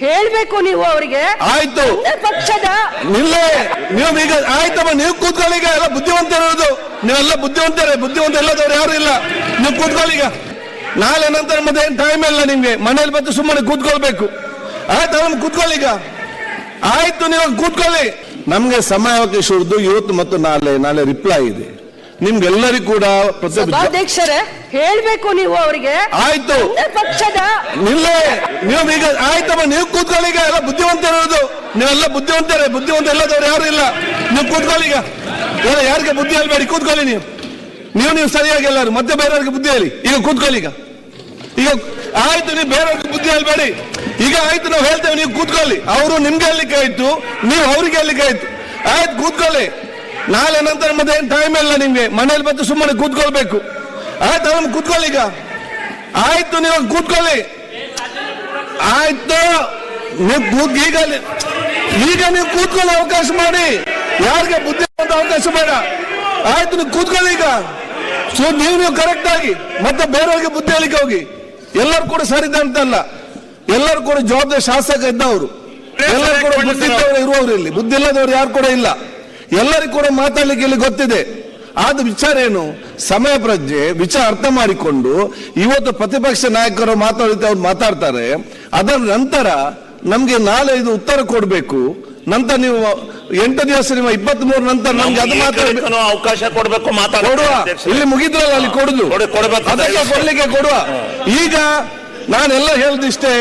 ಹೇಳ್ಬೇಕು ನೀವು ಅವರಿಗೆ. ಆಯ್ತು. ಪಕ್ಷದ ನಿಲ್ಲೇ. ನೀವು ಈಗ ಆಯ್ತಮ್ಮ ನೀವು ಕೂತ್ಕೊಳ್ಳಿ ಈಗ ಎಲ್ಲ ಬುದ್ಧಿವಂತರಿರೋದು. ನೀವೆಲ್ಲ ಬುದ್ಧಿವಂತರೇ ಬುದ್ಧಿವಂತ ಇಲ್ಲದವ್ರು ಯಾರು ಇಲ್ಲ. ನೀವು ಕೂತ್ಕೊಳ್ಳಿ ಈಗ. ನಾಳೆ ನಂತರ ಮತ್ತೆ ಏನ್ ಟೈಮ್ ಇಲ್ಲ ನಿಮ್ಗೆ. ಮನೇಲಿ ಬಂದು ಸುಮ್ಮನೆ ಕೂತ್ಕೊಳ್ಬೇಕು. ಆಯ್ತು ಅವ್ನು ಕೂತ್ಕೊಳ್ಳಿ ಈಗ. ಆಯ್ತು ನೀವು ಕೂತ್ಕೊಳ್ಳಿ. ನಮ್ಗೆ ಸಮಯಾವಕಾಶ ಇರುವುದು ಇವತ್ತು ಮತ್ತು ನಾಳೆ ನಾಳೆ ರಿಪ್ಲೈ ಇದೆ. ನಿಮ್ಗೆಲ್ಲರಿಗೂ ಕೂಡ ಪ್ರತಿ ಹೇಳ್ಬೇಕು ನೀವು ಅವರಿಗೆ. ಆಯ್ತು. ಪಕ್ಷದ ನಿಲ್ಲೇ. ನೀವು ಈಗ ಆಯ್ತಮ್ಮ, ನೀವು ಕೂತ್ಕೊಳ್ಳಿ ಈಗ, ಎಲ್ಲ ಬುದ್ಧಿವಂತರಿರೋದು ನೀವೆಲ್ಲ ಬುದ್ಧಿವಂತರೇ ಬುದ್ಧಿವಂತ ಇಲ್ಲದವ್ರು ಯಾರು ಇಲ್ಲ. ನೀವು ಕೂತ್ಕೊಳ್ಳಿ ಈಗ. ಎಲ್ಲ ಯಾರಿಗೆ ಬುದ್ಧಿ ಹೇಳ್ಬೇಡಿ ಕೂತ್ಕೊಳ್ಳಿ ನೀವು. ನೀವು ನೀವು ಸರಿಯಾಗಿ ಎಲ್ಲರೂ, ಮತ್ತೆ ಬೇರೆಯವ್ರಿಗೆ ಬುದ್ಧಿ ಹೇಳಿ. ಈಗ ಕೂತ್ಕೊಳ್ಳಿ ಈಗ. ಈಗ ಆಯ್ತು, ನೀವು ಬೇರೆಯವ್ರಿಗೆ ಬುದ್ಧಿ ಹೇಳ್ಬೇಡಿ ಈಗ ಆಯ್ತು, ನಾವು ಹೇಳ್ತೇವೆ, ನೀವು ಕೂತ್ಕೊಳ್ಳಿ. ಅವರು ನಿಮ್ಗೆ ಹೇಳಲಿಕ್ಕೆ ಆಯ್ತು, ನೀವು ಅವ್ರಿಗೆ ಹೇಳಲಿಕ್ಕೆ ಆಯ್ತು. ಆಯ್ತು, ಕೂತ್ಕೊಳ್ಳಿ. ನಾಳೆ ನಂತರ ಮತ್ತೆ ಏನು ಟೈಮ್ ಇಲ್ಲ ನಿಮ್ಗೆ. ಮನೇಲಿ ಬಂದು ಸುಮ್ಮನೆ ಕೂತ್ಕೊಳ್ಬೇಕು. ಆಯ್ತು ಅವ್ನು ಕೂತ್ಕೊಳ್ಳಿ ಈಗ. ಆಯ್ತು, ನೀವು ಕೂತ್ಕೊಳ್ಳಿ. ಆಯ್ತು. ನೀವು ಈಗ ಈಗ ನೀವು ಕೂತ್ಕೊಳ್ಳೋ ಅವಕಾಶ ಮಾಡಿ. ಯಾರಿಗೆ ಬುದ್ಧಿ ಅವಕಾಶ ಬೇಡ. ಆಯ್ತು, ನೀವು ಕೂತ್ಕೊಳ್ಳಿ ಈಗ. ಸೊ, ನೀವು ನೀವು ಕರೆಕ್ಟ್ ಆಗಿ, ಮತ್ತೆ ಬೇರೆಯವ್ರಿಗೆ ಬುದ್ಧಿ ಹೇಳಿಕೆ ಹೋಗಿ. ಎಲ್ಲರೂ ಕೂಡ ಸರಿದ ಅಂತಲ್ಲ. ಎಲ್ಲರೂ ಕೂಡ ಜವಾಬ್ದಾರಿ ಶಾಸಕ ಇದ್ದವರು. ಎಲ್ಲರೂ ಕೂಡ ಬುದ್ಧಿ ಇರುವವರು ಇಲ್ಲಿ. ಬುದ್ಧಿ ಇಲ್ಲದವರು ಯಾರು ಕೂಡ ಇಲ್ಲ. ಎಲ್ಲರಿಗೂ ಕೂಡ ಮಾತಾಡ್ಲಿಕ್ಕೆ ಇಲ್ಲಿ ಗೊತ್ತಿದೆ. ಆದ ವಿಚಾರ ಏನು? ಸಮಯ ಪ್ರಜ್ಞೆ ವಿಚಾರ ಅರ್ಥ ಮಾಡಿಕೊಂಡು ಇವತ್ತು ಪ್ರತಿಪಕ್ಷ ನಾಯಕರು ಮಾತಾಡುತ್ತೆ ಅವ್ರು ಮಾತಾಡ್ತಾರೆ. ಅದರ ನಂತರ ನಮ್ಗೆ ನಾಳೆ ಇದು ಉತ್ತರ ಕೊಡಬೇಕು. ನಂತರ ನೀವು ಎಂಟು ದಿವಸ ನಿಮ್ಮ ಇಪ್ಪತ್ತ್ ಮೂರು ನಂತರ ನಮ್ಗೆ ಅದು ಮಾತಾಡಬೇಕು ಅವಕಾಶ ಕೊಡಬೇಕು ಕೊಡುವ. ಇಲ್ಲಿ ಮುಗಿದ್ರಲ್ಲ ಅಲ್ಲಿ ಕೊಡುದು. ಕೊಡಬೇಕು ಅದೆಲ್ಲ ಅದಕ್ಕೆ ಕೊಡ್ಲಿಕ್ಕೆ ಕೊಡುವ. ಈಗ ನಾನೆಲ್ಲ ಹೇಳುದಿಷ್ಟೇ